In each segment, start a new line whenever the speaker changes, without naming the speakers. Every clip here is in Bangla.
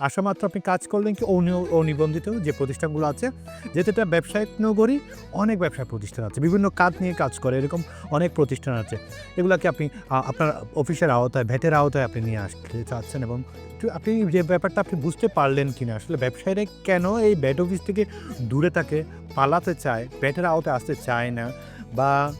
আসা মাত্র আপনি কাজ করলেন কি অনি- অনিবন্ধিত যে প্রতিষ্ঠানগুলো আছে, যেহেতু এটা ব্যবসায়িক নগরী, অনেক ব্যবসা প্রতিষ্ঠান আছে, বিভিন্ন কাজ নিয়ে কাজ করে, এরকম অনেক প্রতিষ্ঠান আছে। এগুলাকে আপনি আপনার অফিসের আওতায় ভ্যাটের আওতায় আপনি নিয়ে আসতে চাচ্ছেন এবং আপনি যে ব্যাপারটা আপনি বুঝতে পারলেন কি না আসলে ব্যবসায়ীরা কেন এই ব্যাট অফিস থেকে দূরে থাকে পালাতে চায়, ব্যাটের আওতায় আসতে চায় না বা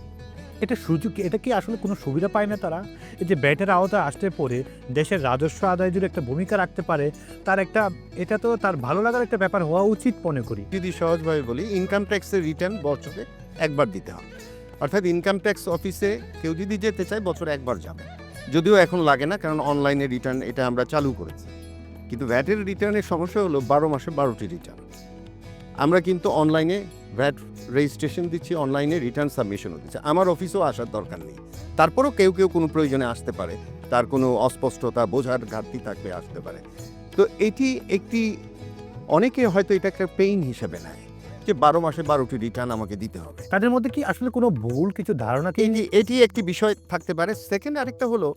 এটা সুযোগ এটা কি আসলে কোনো সুবিধা পায় না তারা? এই যে ব্যাটের আওতায় আসতে পরে দেশের রাজস্ব আদায় যদি একটা ভূমিকা রাখতে পারে, তার একটা এটা তো তার ভালো লাগার একটা ব্যাপার হওয়া উচিত মনে করি।
যদি সহজভাবে বলি ইনকাম ট্যাক্সের রিটার্ন বছরে একবার দিতে হবে। অর্থাৎ ইনকাম ট্যাক্স অফিসে কেউ যদি যেতে চায়, বছরে একবার যাবে। যদিও এখন লাগে না, কারণ অনলাইনে রিটার্ন এটা আমরা চালু করেছি। কিন্তু ভ্যাটের রিটার্নের সমস্যা হলো বারো মাসে বারোটি রিটার্ন আমরা কিন্তু অনলাইনে ভ্যাট রেজিস্ট্রেশন দিচ্ছি অনলাইনে রিটার্ন সাবমিশনও দিচ্ছে। আমার অফিসেও আসার দরকার নেই। তারপরেও কেউ কেউ কোনো প্রয়োজনে আসতে পারে। তার কোনো অস্পষ্টতা বোঝার ঘাটতি থাকবে আসতে পারে। তো এটি একটি অনেকে হয়তো এটা একটা পেইন হিসেবে নেয় যে বারো মাসে বারোটি রিটার্ন আমাকে দিতে হবে।
তাদের মধ্যে কি আসলে কোনো ভুল কিছু ধারণা
এটি একটি বিষয় থাকতে পারে। সেকেন্ড আরেকটা হলো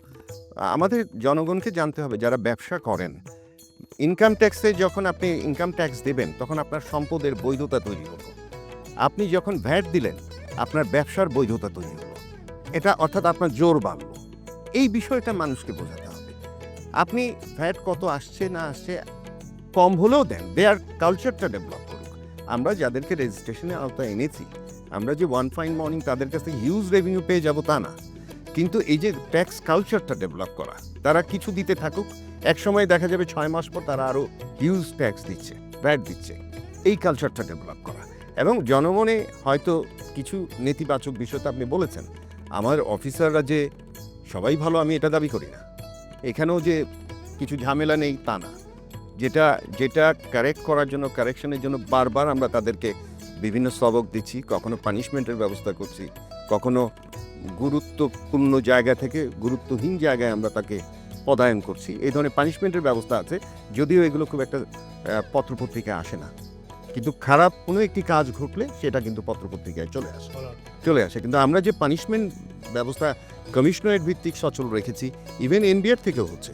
আমাদের জনগণকে জানতে হবে যারা ব্যবসা করেন ইনকাম ট্যাক্সে যখন আপনি ইনকাম ট্যাক্স দেবেন তখন আপনার সম্পদের বৈধতা তৈরি হলো আপনি যখন ভ্যাট দিলেন, আপনার ব্যবসার বৈধতা তৈরি হলো। এটা অর্থাৎ আপনার জোর বাড়লো। এই বিষয়টা মানুষকে বোঝাতে হবে। আপনি ভ্যাট কত আসছে, না আসছে, কম হলেও দেন। দেয়ার কালচারটা ডেভেলপ করুক। আমরা যাদেরকে রেজিস্ট্রেশনের আওতায় এনেছি, আমরা যে ওয়ান ফাইন মর্নিং তাদের কাছ থেকে হিউজ রেভিনিউ পেয়ে যাব তা না। কিন্তু এই যে ট্যাক্স কালচারটা ডেভেলপ করা, তারা কিছু দিতে থাকুক এক সময় দেখা যাবে ছয় মাস পর তারা আরও হিউজ ট্যাক্স দিচ্ছে, ভ্যাট দিচ্ছে। এই কালচারটা ডেভেলপ করা। এবং জনমনে হয়তো কিছু নেতিবাচক বিষয় তো আপনি বলেছেন। আমার অফিসাররা যে, সবাই ভালো, আমি এটা দাবি করি না। এখানেও যে কিছু ঝামেলা নেই, তা না। যেটা যেটা কারেক্ট করার জন্য কারেকশনের জন্য বারবার আমরা তাদেরকে বিভিন্ন সবক দিচ্ছি, কখনো পানিশমেন্টের ব্যবস্থা করছি, কখনো গুরুত্বপূর্ণ জায়গা থেকে গুরুত্বহীন জায়গায় আমরা তাকে পদায়ন করছি। এই ধরনের পানিশমেন্টের ব্যবস্থা আছে, যদিও এগুলো খুব একটা পত্রপত্রিকায় আসে না। কিন্তু খারাপ কোনো একটি কাজ ঘটলে সেটা কিন্তু পত্রপত্রিকায় চলে আসে। চলে আসে। কিন্তু আমরা যে পানিশমেন্ট ব্যবস্থা কমিশনারেট ভিত্তিক সচল রেখেছি ইভেন এনবিআর থেকেও হচ্ছে।